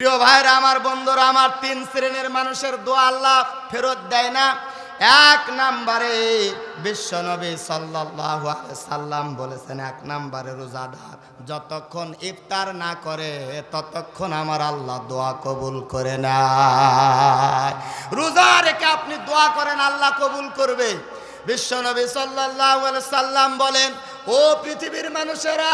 প্রিয় ভাইরা, আমার বন্ধুরা, আমার তিন শ্রেণির মানুষের দোয়া আল্লাহ ফেরত দেয় না। এক নাম্বারে বিশ্বনবী আলাইহি সাল্লাম বলেছেন, এক নাম্বারে রোজাদার যতক্ষণ ইফতার না করে, ততক্ষণ আমার আল্লাহ দোয়া কবুল করে না রোজা রেখে আপনি দোয়া করেন, আল্লাহ কবুল করবে। বিশ্বনবী আলাইহি সাল্লাম বলেন, ও পৃথিবীর মানুষেরা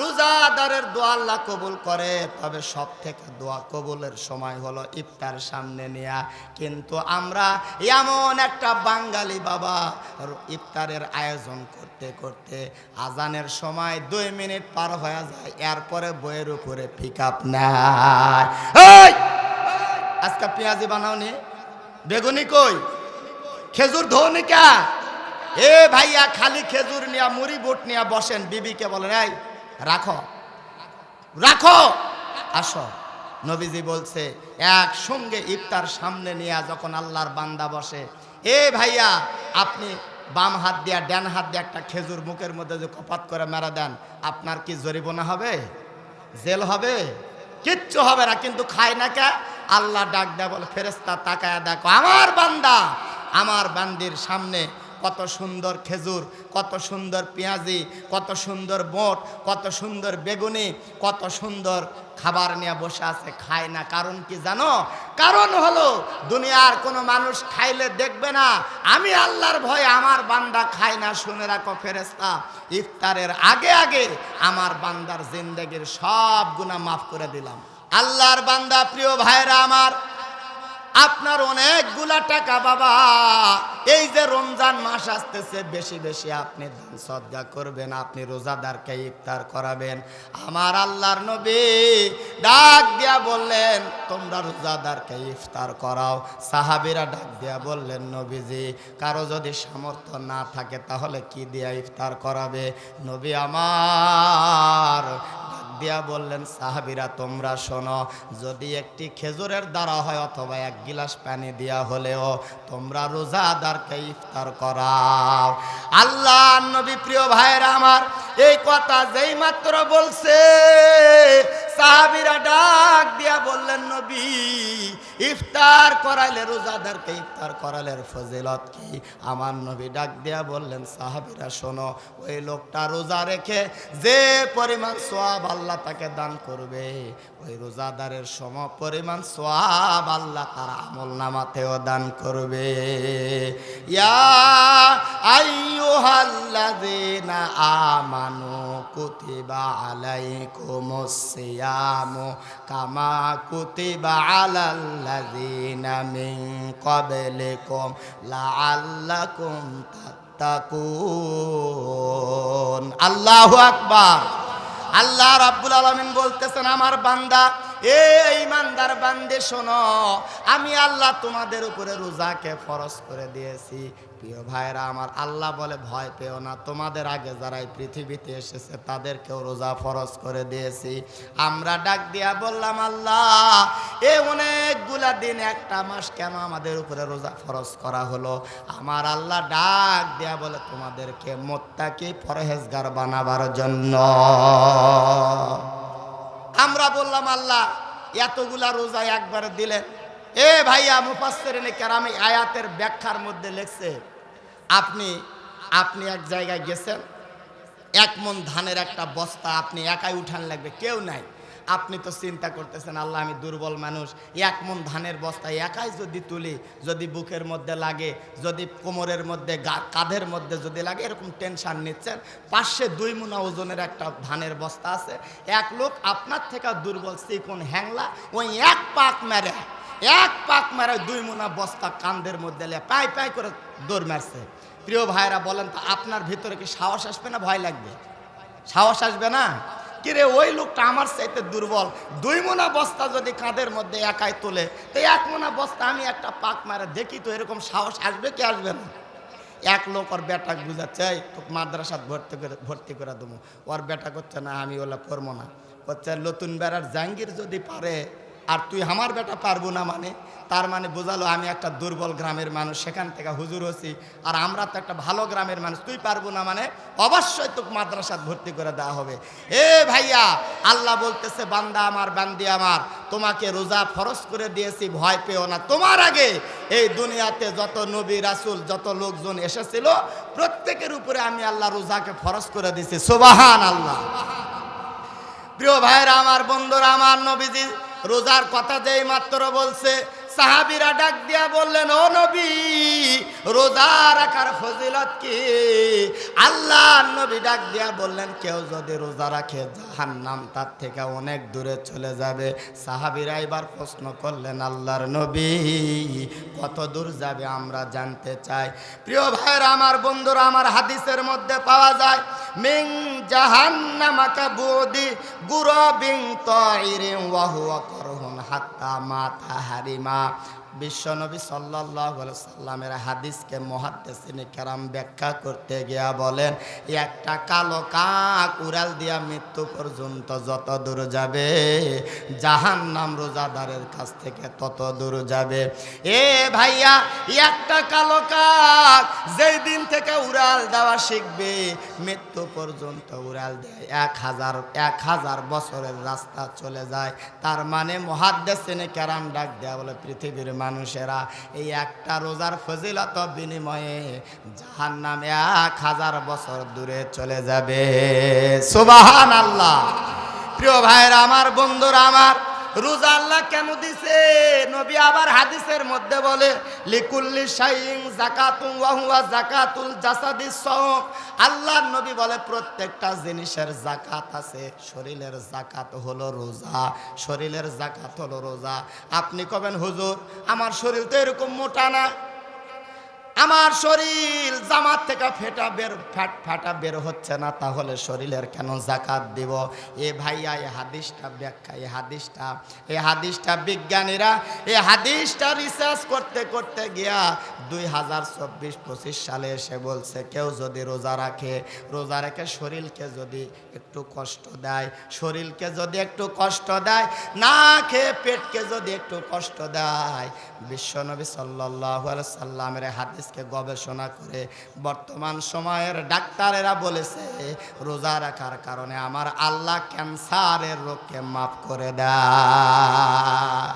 রোজাদারের দোয়া আল্লাহ কবুল করে, তবে সব থেকে দোয়া কবুলের সময় হলো ইফতার সামনে নেয়া। কিন্তু আমরা এমন একটা বাঙালি বাবা ইফতারের আয়োজন করতে করতে আজানের সময় দুই মিনিট পার হয়ে যায়, এরপরে বইয়ের উপরে পিক আপ নেয় আজকে পেঁয়াজি বানাওনি? বেগুনি কই? খেজুর ধনিকা এ ভাইয়া খালি খেজুর নিয়া, মুড়ি বুট নিয়া বসেন, বিবিকে বলেন, এই রাখো। রাখো। আসো। নবীজি বলছে, একসঙ্গে ইফতার সামনে নিয়ে যখন আল্লাহর বান্দা বসে, এ ভাইয়া, আপনি বাম হাত দিয়া, ডান হাত দিয়ে একটা খেজুর মুখের মধ্যে যে কপাত করে মেরা দেন, আপনার কি জরিমানা হবে? জেল হবে? কিচ্ছু হবে না, কিন্তু খায় না কে? আল্লাহ ডাক দেয় বলে ফেরেস্তা তাকায়া দেখো, আমার বান্দা, আমার বান্দির সামনে কত সুন্দর খেজুর, কত সুন্দর পেঁয়াজি, কত সুন্দর বোট, কত সুন্দর বেগুনি, কত সুন্দর খাবার নিয়ে বসে আছে, খায় না। কারণ কি জানো? কারণ হলো, দুনিয়ার কোনো মানুষ খাইলে দেখবে না, আমি আল্লাহর ভয়ে আমার বান্দা খায় না। শুনে রাখো ফেরেস্তা ইফতারের আগে আগে আমার বান্দার জিন্দগির সব গুণা মাফ করে দিলাম। আল্লাহর বান্দা, প্রিয় ভাইরা আমার আপনার অনেকগুলা টাকা, বাবা। এই যে রমজান মাস আসতেছে, বেশি বেশি আপনি দান সদ্গা করবেন, আপনি রোজাদারকে ইফতার করাবেন। আমার আল্লাহর নবী ডাক দিয়া বললেন, তোমরা রোজাদারকে ইফতার করাও। সাহাবিরা ডাক দিয়া বললেন, নবীজি, কারও যদি সামর্থ্য না থাকে, তাহলে কি দিয়া ইফতার করাবে? নবী আমার দিয়া বললেন, সাহাবিরা, তোমরা শোনো, যদি একটি খেজুরের দ্বারা হয় অথবা এক গিলাস পানি দিয়া হলেও তোমরা রোজাদারকে ইফতার করাও। আল্লাহ নবী প্রিয় ভাইয়েরা আমার, এই কথা যেই মাত্র বলছে, সাহাবিরা ডাক দিয়া বললেন, নবী, ইফতার করাইলে রোজাদারকে ইফতার করালের ফজিলত কি? আমার নবী ডাক দিয়া বললেন, সাহাবিরা, শোনো, ওই লোকটা রোজা রেখে যে পরিমাণ সোয়াব আল্লাহ তাকে দান করবে, ওই রোজাদারের সম পরিমাণ সোয়াব আল্লাহ তার আমল নামাতেও দান করবে। ইয়া আইয়ুহাল্লাযীনা আমানু কুতিবা আলাইকুমুস সিয়ামু কামা কুতিবা আলাল্লাযীনা মিন ক্বাবলিকুম লাআল্লাকুম তাত্তাকুন। আল্লাহু আকবার। আল্লাহ রাব্বুল আলামিন বলতেছেন, আমার বান্দা এ ইমানদার বান্দে শোনো, আমি আল্লাহ তোমাদের উপরে রোজাকে ফরজ করে দিয়েছি। প্রিয় ভাইরা আমার আল্লাহ বলে ভয় পেও না। তোমাদের আগে যারা এই পৃথিবীতে এসেছে, তাদেরকেও রোজা ফরজ করে দিয়েছি। আমরা ডাক দিয়া বললাম, আল্লাহ, এ অনেকগুলা দিন, একটা মাস কেন আমাদের উপরে রোজা ফরজ করা হলো? আমার আল্লাহ ডাক দিয়া বলে, তোমাদেরকে মোত্তাকি পরহেজগার বানাবার জন্য। আমরা বললাম, আল্লাহ, এতগুলা রোজা একবারে দিলেন। এ ভাইয়া, মুফাসসিরিনে কেরামি আয়াতের ব্যাখ্যার মধ্যে লেখছে আপনি আপনি এক জায়গায় গেছেন, এক মন ধানের একটা বস্তা আপনি একাই উঠান লাগবে, কেউ নাই। আপনি তো চিন্তা করতেছেন, আল্লাহ আমি দুর্বল মানুষ, এক মন ধানের বস্তা একাই যদি তুলি, যদি বুকের মধ্যে লাগে, যদি কোমরের মধ্যে কাঁধের মধ্যে যদি লাগে, এরকম টেনশন নিচ্ছেন, পাশে দুই মুনা ওজনের একটা ধানের বস্তা আছে, এক লোক আপনার থেকে দুর্বল, চিকন, হ্যাংলা, ওই এক পাক মেরে এক পাক মেরে দুই মোনা বস্তা কান্দের মধ্যে পাই পাই করে দৌড় মারছে। প্রিয় ভাইরা বলেন তো আপনার ভিতরে কি সাহস আসবে না ভয় লাগবে? সাহস আসবে না? কিরে ওই লোকটা আমার চাইতে দুর্বল। দুই মোনা বস্তা যদি কাঁধের মধ্যে একাই তোলে তো এক মোনা বস্তা আমি একটা পাক মারে দেখি তো এরকম সাহস আসবে কি আসবে না? এক লোক ওর বেটা বুঝাচ্ছে "এই, তোকে মাদ্রাসাত ভর্তি করে ভর্তি করে দেবো। ওর বেটা করছে না আমি ওলা করব না। করছে নতুন বেড়ার জাঙ্গির যদি পারে আর তুই আমার বেটা পারব না মানে তার মানে বোঝালো আমি একটা দুর্বল গ্রামের মানুষ, সেখান থেকে হুজুর হচ্ছি আর আমরা তো একটা ভালো গ্রামের মানুষ, তুই পারব না মানে অবশ্যই তোকে মাদ্রাসাত ভর্তি করে দেওয়া হবে। এ ভাইয়া, আল্লাহ বলতেছে, বান্দা আমার, বান্দি আমার, তোমাকে রোজা ফরজ করে দিয়েছি, ভয় পেও না। তোমার আগে এই দুনিয়াতে যত নবী, রাসুল, যত লোকজন এসেছিল, প্রত্যেকের উপরে আমি আল্লাহ রোজাকে ফরজ করে দিয়েছি। সোবাহান আল্লাহ প্রিয় ভাইরা, আমার বন্ধুরা, আমার নবীজি রোজার কথা যেই মাত্র বলছে সাহাবিরা ডাক দিয়া বললেন, ও নবী, রোজা রাখার ফজিলত কি? আল্লাহ নবী ডাক দিয়া বললেন, কেউ যদি রোজা রাখে, জাহান্নাম তার থেকে অনেক দূরে চলে যাবে। সাহাবিরা এবার প্রশ্ন করলেন, আল্লাহর নবী, কত দূর যাবে আমরা জানতে চাই? প্রিয় ভাইরা আমার বন্ধুরা, আমার হাদিসের মধ্যে পাওয়া যায়, মিং জাহান্নামাকা বুদি গুরবিং তৈরিং ওয়াহুয়া করহুন হাত্তা মাতা হারিমা বিশ্বনবী সাল্লাহ সাল্লামের হাদিসকে মহাদ্দেসিনী কেরাম ব্যাখ্যা করতে গিয়া বলেন, একটা কালো কাক উড়াল দিয়া মৃত্যু পর্যন্ত যত দূর যাবে জাহান নাম রোজাদারের কাছ থেকে তত দূর যাবে। এ ভাইয়া, একটা কালো কাক যেই দিন থেকে উড়াল দেওয়া শিখবে, মৃত্যু পর্যন্ত উড়াল দেয়। এক হাজার এক হাজার বছরের রাস্তা চলে যায়। তার মানে মহাদ্দেসিনী কেরাম ডাক দেয়া বলে পৃথিবীর মানুষেরা, এই একটা রোজার ফজিলত বিনিময়ে জাহান নাম এক হাজার বছর দূরে চলে যাবে। সুবাহান আল্লাহ প্রিয় ভাইয়েরা আমার বন্ধুরা, আমার রোজা আল্লাহ কেন দিছে? নবী আবার হাদিসের মধ্যে বলে, লিকুল্লি শাইং জাকাতুম ওয়া হুয়া জাকাতুল জাসাদি সওম। আল্লাহর নবী বলে, প্রত্যেকটা জিনিসের জাকাত আছে। শরীরের জাকাত হলো রোজা। শরীরের জাকাত হলো রোজা। আপনি কবেন, হুজুর, আমার শরীর তো এরকম মোটা না। আমার শরীর জামাত থেকে ফেটা বের, ফ্যাট ফাটা বের হচ্ছে না, তাহলে শরীরের কেন জাকাত দিব? এ ভাইয়া, এ হাদিসটা ব্যাখ্যা, এ হাদিসটা এ হাদিসটা বিজ্ঞানীরা, এ হাদিসটা রিসার্চ করতে করতে গিয়া দুই হাজার চব্বিশ পঁচিশ সালে এসে বলছে, কেউ যদি রোজা রাখে, রোজা রেখে শরীরকে যদি একটু কষ্ট দেয়, শরীরকে যদি একটু কষ্ট দেয়, না খেয়ে পেটকে যদি একটু কষ্ট দেয়, বিশ্বনবী সাল্লাহ সাল্লামের হাদিসকে গবেষণা করে। বর্তমান সময়ের ডাক্তারেরা বলেছে, রোজা রাখার কারণে আমার আল্লাহ ক্যান্সারের রোগকে মাফ করে দেয়।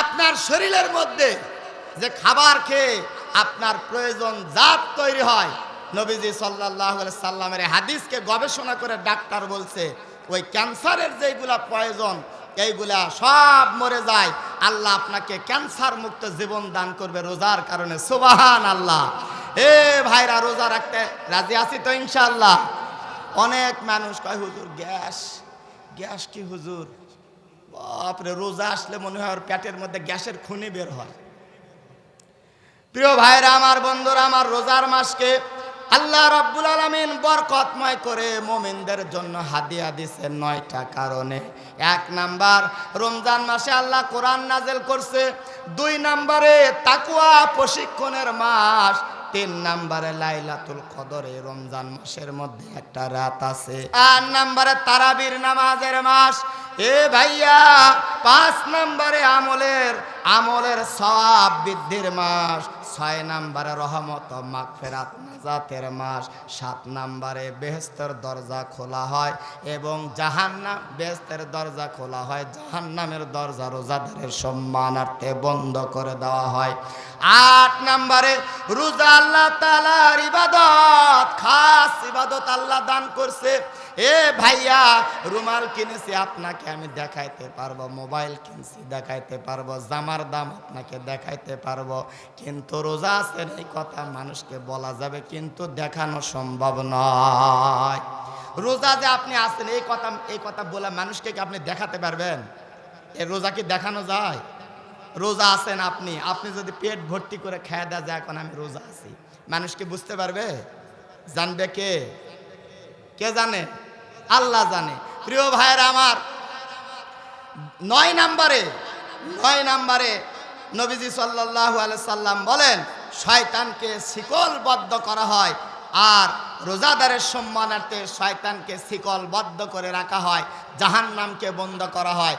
আপনার শরীরের মধ্যে যে খাবার খেয়ে আপনার প্রয়োজন জাত তৈরি হয়, নবীজি সাল্লাহ সাল্লামের হাদিসকে গবেষণা করে ডাক্তার বলছে, ওই ক্যান্সারের যেগুলা প্রয়োজন, এইগুলা সব মরে যায়। আল্লাহ আপনাকে ক্যান্সার মুক্ত জীবন দান করবে রোজার কারণে। সুবাহান আল্লাহ এ ভাইরা, রোজা রাখতে রাজি আছি তো ইনশাল্লাহ অনেক মানুষ কয়, হুজুর, গ্যাস গ্যাস কি হুজুর? বাপরে, রোজা আসলে মনে হয় ওর পেটের মধ্যে গ্যাসের খুনি বের হয়। প্রিয় ভাইরা, আমার বন্ধুরা, আমার রোজার মাসকে আল্লাহ রাব্বুল আলামিন বরকতময় করে মোমিনদের জন্য হাদিয়া দিছে নয়টা কারণে। এক নাম্বার, রমজান মাসে আল্লাহ কোরআন নাজেল করছে। দুই নাম্বারে তাকুয়া প্রশিক্ষণের মাস। তিন নাম্বারে, লাইলাতুল কদরে, রমজান মাসের মধ্যে একটা রাত আছে। আট নাম্বারে, তারাবির নামাজের মাস। এ ভাইয়া, পাঁচ নাম্বারে আমলের আমলের সব বৃদ্ধির মাস। ছয় নাম্বারে রহমত, মাগফেরাত নাজাতের মাস। সাত নাম্বারে বেহেস্তের দরজা খোলা হয় এবং জাহান্নাম বেহেস্তের দরজা খোলা হয়, জাহান্নামের দরজা রোজাদারের সম্মানার্থে বন্ধ করে দেওয়া হয়। আট নাম্বারে রোজা আল্লাহ তালার ইবাদত, খাস ইবাদত আল্লাহ দান করছে। এ ভাইয়া, রুমাল কিনেছি, আপনাকে আমি দেখাইতে পারব, মোবাইল কিনছি, দেখাইতে পারব, জামার দাম আপনাকে দেখাইতে পারব। কিন্তু রোজা আছেন এই কথা মানুষকে বলা যাবে, কিন্তু দেখানো সম্ভব নয়। রোজা যে আপনি আছেন, এই কথা এই কথা বলে মানুষকে কি আপনি দেখাতে পারবেন? এ রোজা কি দেখানো যায়? রোজা আছেন আপনি আপনি যদি পেট ভর্তি করে খেয়ে দেওয়া যায় এখন আমি রোজা আছি। মানুষকে বুঝতে পারবে? জানবে কে? কে জানে? আল্লাহ জানে। প্রিয় ভাইয়ের আমার, নয় নাম্বারে নয় নাম্বারে নবীজি সাল্লাহ সাল্লাম বলেন, শয়তানকে শিকলবদ্ধ করা হয় আর রোজাদারের সম্মানার্থে শয়তানকে শিকলবদ্ধ করে রাখা হয় জাহান নামকে বন্ধ করা হয়।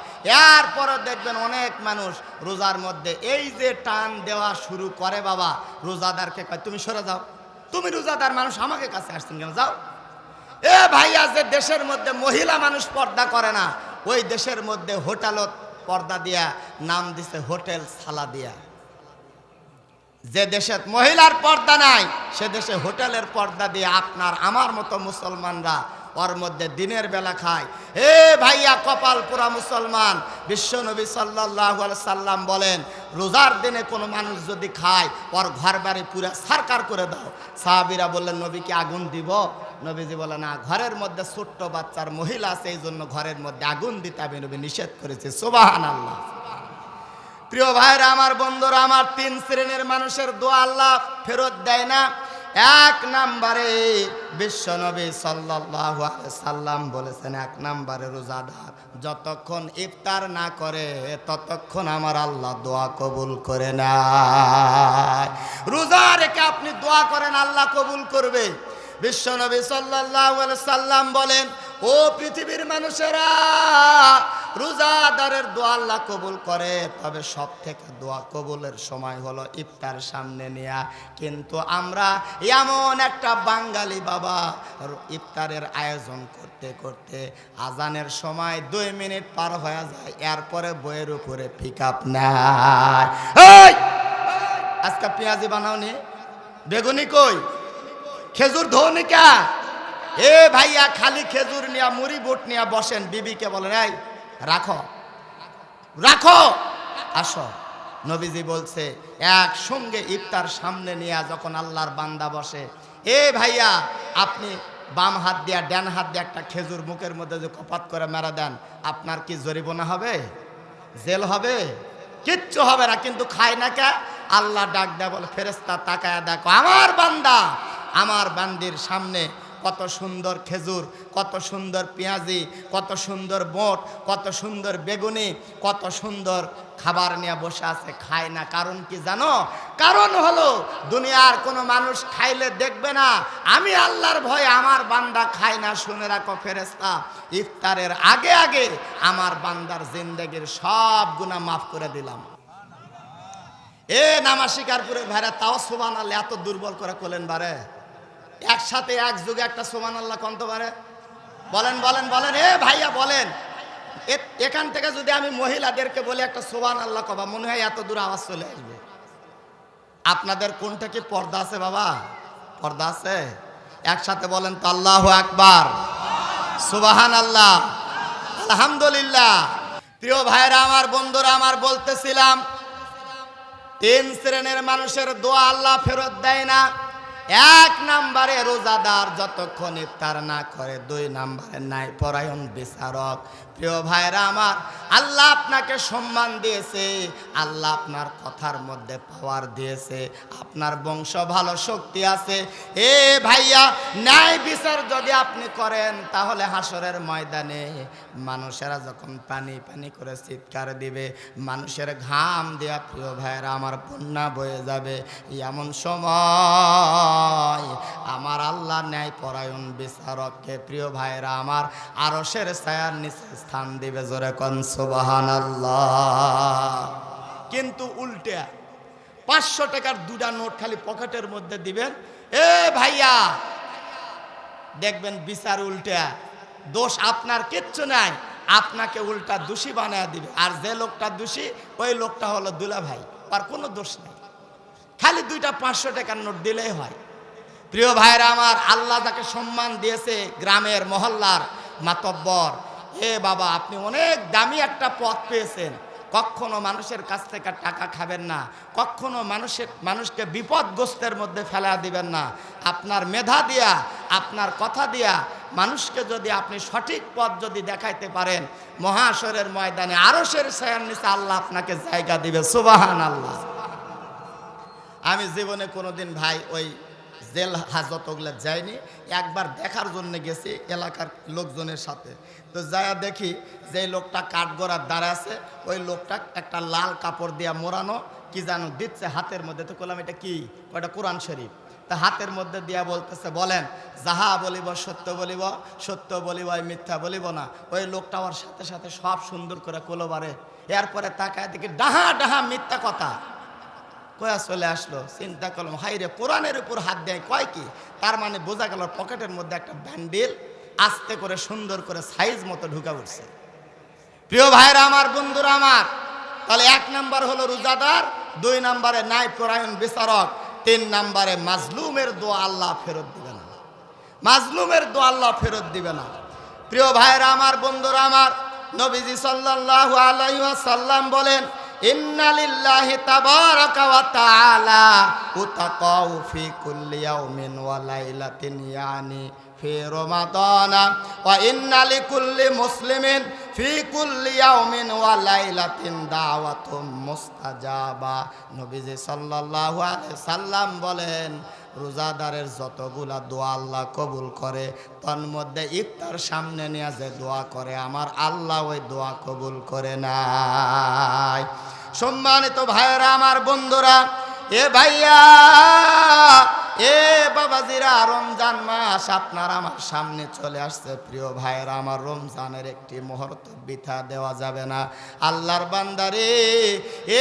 এরপরে দেখবেন অনেক মানুষ রোজার মধ্যে এই যে টান দেওয়া শুরু করে বাবা, রোজাদারকে কয়, তুমি সরে যাও। তুমি রোজাদার মানুষ, আমাকে কাছে আসছেন কেন? যাও। এ ভাইয়া যে দেশের মধ্যে মহিলা মানুষ পর্দা করে না, ওই দেশের মধ্যে হোটেলত পর্দা দিয়া, নাম দিছে হোটেল সালা দিয়া যে দেশে মহিলার পর্দা নাই, সে দেশে হোটেলের পর্দা দিয়ে আপনার, আমার মতো মুসলমানরা ওর মধ্যে দিনের বেলা খায়। এ ভাইয়া, কপাল পুরা মুসলমান। বিশ্ব নবী সাল্লাহ সাল্লাম বলেন রোজার দিনে কোনো মানুষ যদি খায়, ওর ঘর বাড়ি পুরা সারকার করে দাও। সাহাবিরা বললেন, নবীকে আগুন দিব? নবীজি বলে না, ঘরের মধ্যে ছোট্ট বাচ্চার মহিলা সেই জন্য ঘরের মধ্যে আগুন দিতে আমি নবী নিষেধ করেছে। সোবাহান আল্লাহ প্রিয় ভাইরা, আমার বন্ধুরা, আমার তিন শ্রেণির মানুষের দোয়া আল্লাহ ফেরত দেয় না। এক নাম্বারে বিশ্বনবী সাল্লাল্লাহু সাল্লাম বলেছেন, এক নাম্বারে রোজাদার যতক্ষণ ইফতার না করে, ততক্ষণ আমার আল্লাহ দোয়া কবুল করে না রোজা রেখে আপনি দোয়া করেন, আল্লাহ কবুল করবে। বিশ্বনবী সাল্লাল্লাহু আলাইহি সাল্লাম বলেন, ও পৃথিবীর মানুষেরা রোজাদারের দোয়া আল্লাহ কবুল করে, তবে সব থেকে দোয়া কবুলের সময় হলো ইফতার সামনে নেয়া। কিন্তু আমরা এমন একটা বাঙালি বাবা ইফতারের আয়োজন করতে করতে আজানের সময় দুই মিনিট পার হয়ে যায়, এরপরে বইয়ের উপরে পিক আপ নেয়! আজকে পেঁয়াজি বানাওনি? বেগুনি কই? খেজুর ধনিকা এ ভাইয়া খালি খেজুর নিয়া, মুড়ি বুট নিয়া বসেন, বিবিকে বলেন, এই রাখো। রাখো। আসো। নবীজি বলছে, একসঙ্গে ইফতার সামনে নিয়ে যখন আল্লাহর বান্দা বসে। এ ভাইয়া, আপনি বাম হাত দিয়া, ডান হাত দিয়ে একটা খেজুর মুখের মধ্যে যে কপাত করে মেরা দেন, আপনার কি জরিমানা হবে? জেল হবে? কিচ্ছু হবে না, কিন্তু খায় না কে? আল্লাহ ডাক দেয় বলে ফেরেস্তা তাকায় দেখো, আমার বান্দা, আমার বান্দির সামনে কত সুন্দর খেজুর, কত সুন্দর পেঁয়াজি, কত সুন্দর বোট, কত সুন্দর বেগুনি, কত সুন্দর খাবার নিয়ে বসে আছে, খায় না। কারণ কি জানো? কারণ হলো, দুনিয়ার কোনো মানুষ খাইলে দেখবে না, আমি আল্লাহর ভয়ে আমার বান্দা খায় না। শুনে রাখো ফেরেস্তা ইফতারের আগে আগে আমার বান্দার জিন্দগির সব গুণা মাফ করে দিলাম। এ নামা শিকারপুরের ভাইরা, তাও সোমান আল্লাহ এত দুর্বল করে কোলেন বারে। একসাথে এক যুগে একটা সোমান আল্লাহ কন্ত পারে? বলেন বলেন বলেন। এ ভাইয়া, বলেন। এখান থেকে যদি আমি মহিলাদেরকে বলি একটা সোবান আল্লাহ কবা, মনে হয় এত দূর আওয়াজ চলে আসবে। আপনাদের কোনটা কি পর্দা আছে বাবা? পর্দা আছে? একসাথে বলেন তো, আল্লাহ আকবার। সুবাহান আল্লাহ আলহামদুলিল্লাহ। প্রিয় ভাইরা আমার বন্ধুরা, আমার বলতেছিলাম, তিন শ্রেণির মানুষের দোয়া আল্লাহ ফেরত দেয় না। এক নাম্বারে রোজাদার যতক্ষণ ইফতার না করে, দুই নাম্বারে নাই। পরায়ণ বিচারক। প্রিয় ভাইরা আমার, আল্লাহ আপনাকে সম্মান দিয়েছে, আল্লাহ আপনার কথার মধ্যে পাওয়ার দিয়েছে, আপনার বংশ ভালো, শক্তি আছে। এ ভাইয়া, ন্যায় বিচার যদি আপনি করেন, তাহলে হাসরের ময়দানে মানুষেরা যখন পানি পানি করে চিৎকার দিবে, মানুষের ঘাম দেয়া, প্রিয় ভাইয়েরা আমার বন্যা বয়ে যাবে। এমন সময় আমার আল্লাহ ন্যায় পরায়ণ বিচারককে প্রিয় ভাইয়েরা আমার আরসের ছায়ার নিচে স্থান দিবে জোরে কন সুবাহান কিন্তু উল্টে পাঁচশো টাকার দুটা নোট খালি পকেটের মধ্যে দিবেন। এ ভাইয়া, দেখবেন বিচার উল্টে, দোষ আপনার কিচ্ছু নাই, আপনাকে উল্টা দোষী বানায় দিবে। আর যে লোকটা দোষী, ওই লোকটা হলো দুলা ভাই আর কোনো দোষ নেই। খালি দুইটা পাঁচশো টাকার নোট দিলেই হয়। প্রিয় ভাইরা আমার, আল্লাহ তাকে সম্মান দিয়েছে গ্রামের মহল্লার মাতব্বর, এ বাবা, আপনি অনেক দামি একটা পথ পেয়েছেন। কখনো মানুষের কাছ থেকে টাকা খাবেন না, কখনো মানুষের, মানুষকে বিপদগ্রস্তের মধ্যে ফেলা দিবেন না। আপনার মেধা দিয়া, আপনার কথা দিয়া, মানুষকে যদি আপনি সঠিক পথ যদি দেখাইতে পারেন, মহাশরের ময়দানে, আরশের ছায়ার নিচে আল্লাহ আপনাকে জায়গা দিবে। সুবাহান আল্লাহ আমি জীবনে কোনোদিন ভাই, ওই জেল হাজত ওগুলো যায়নি, একবার দেখার জন্য গেছি এলাকার লোকজনের সাথে। তো যায়া দেখি যে লোকটা কাঠগড়ার দ্বারা আছে, ওই লোকটা একটা লাল কাপড় দিয়া মোড়ানো, কি জানো, দিচ্ছে হাতের মধ্যে। তো করলাম এটা কি? ওটা কোরআন শরীফ। তা হাতের মধ্যে দিয়া বলতেছে, বলেন, যাহা বলিব সত্য বলিব সত্য বলিব মিথ্যা বলিব না। ওই লোকটা ওর সাথে সাথে সব সুন্দর করে কোলোবারে এরপরে তাকায় দেখি ডাহা ডাহা মিথ্যা কথা। কয়া চলে আসলো, চিন্তা করলাম হাই রে কোরআনের উপর হাত দেয়, কয় কি? তার মানে বোঝা গেল পকেটের মধ্যে একটা ব্যান্ডেল আস্তে করে সুন্দর করে সাইজ মতো ঢুকা উঠছে। প্রিয় ভাইরা আমার, বন্ধুরা আমার, তাহলে এক নাম্বার হলো রোজাদার, দুই নাম্বারে ন্যায় পরায়ণ বিচারক, তিন নাম্বারে মাজলুমের দোয়া আল্লাহ ফেরত দিবে না। মাজলুমের দোয়া আল্লাহ ফেরত দিবে না। প্রিয় ভাইরা আমার, বন্ধুরা আমার, নবীজি সাল্লাল্লাহু আলাইহি ওয়াসাল্লাম বলেন ইন্না লিল্লাহি তাবারাকা ওয়া তাআলা উতাকাউ ফি কুল্লি ইয়াউমিন ওয়া লাইলাতিন ইয়ানি في رمضان وإن لكل مسلم في كل يوم وليلة دعوة مستجابة নবীজি সাল্লাল্লাহু আলাইহি সাল্লাম বলেন রোজাদারের যতগুলা দোয়া আল্লাহ কবুল করে তন্মধ্যে ইফতার সামনে নিয়ে যে দোয়া করে আমার আল্লাহ ওই দোয়া কবুল করে নাই সম্মানিত ভাইয়েরা আমার বন্ধুরা এ ভাইয়া এ বাবাজিরা, রমজান মাস আপনার আমার সামনে চলে আসছে। প্রিয় ভাইয়েরা, আমার রমজানের একটি মুহূর্ত বিথা দেওয়া যাবে না। আল্লাহর বান্দারে,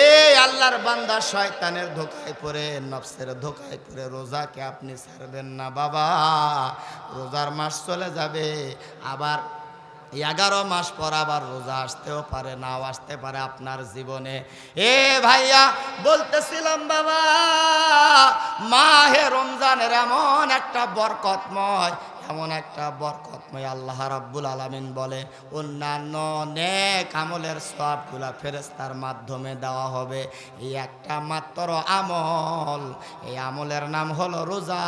এ আল্লাহর বান্দা শয়তানের ধোকায় পড়ে, নফসের ধোকায় পড়ে, রোজাকে আপনি ছাড়বেন না বাবা। রোজার মাস চলে যাবে, আবার এগারো মাস পর আবার রোজা আসতেও পারে, নাও আসতে পারে আপনার জীবনে। এ ভাইয়া, বলতেছিলাম, বাবা, মাহে রমজানের এমন একটা বরকতময় এমন একটা বরকতময় আল্লাহ রাব্বুল আলামিন বলে, অন্যান্য নেক আমলের সবগুলা ফেরেস্তার মাধ্যমে দেওয়া হবে। এই একটা মাত্র আমল। এই আমলের নাম হলো রোজা।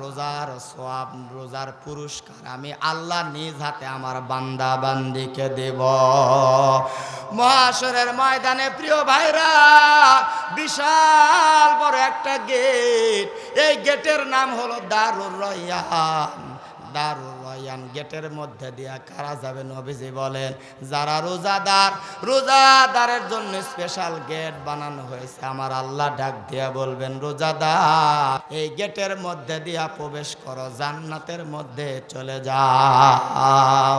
রোজার সব রোজার পুরস্কার আমি আল্লাহ নিজ হাতে আমার বান্দা বান্দিকে দেব। মহাসরের ময়দানে প্রিয় ভাইরা, বিশাল বড় একটা গেট। এই গেটের নাম হলো দারুর রয়ান গেটের মধ্যে দিয়া কারা যাবে নবীজি বলেন, যারা রোজাদার, রোজাদারের জন্য স্পেশাল গেট বানানো হয়েছে, আমার আল্লাহ ডাক দিয়া বলবেন, রোজাদার, এই গেটের মধ্যে দিয়া প্রবেশ করো, জান্নাতের মধ্যে চলে যাও।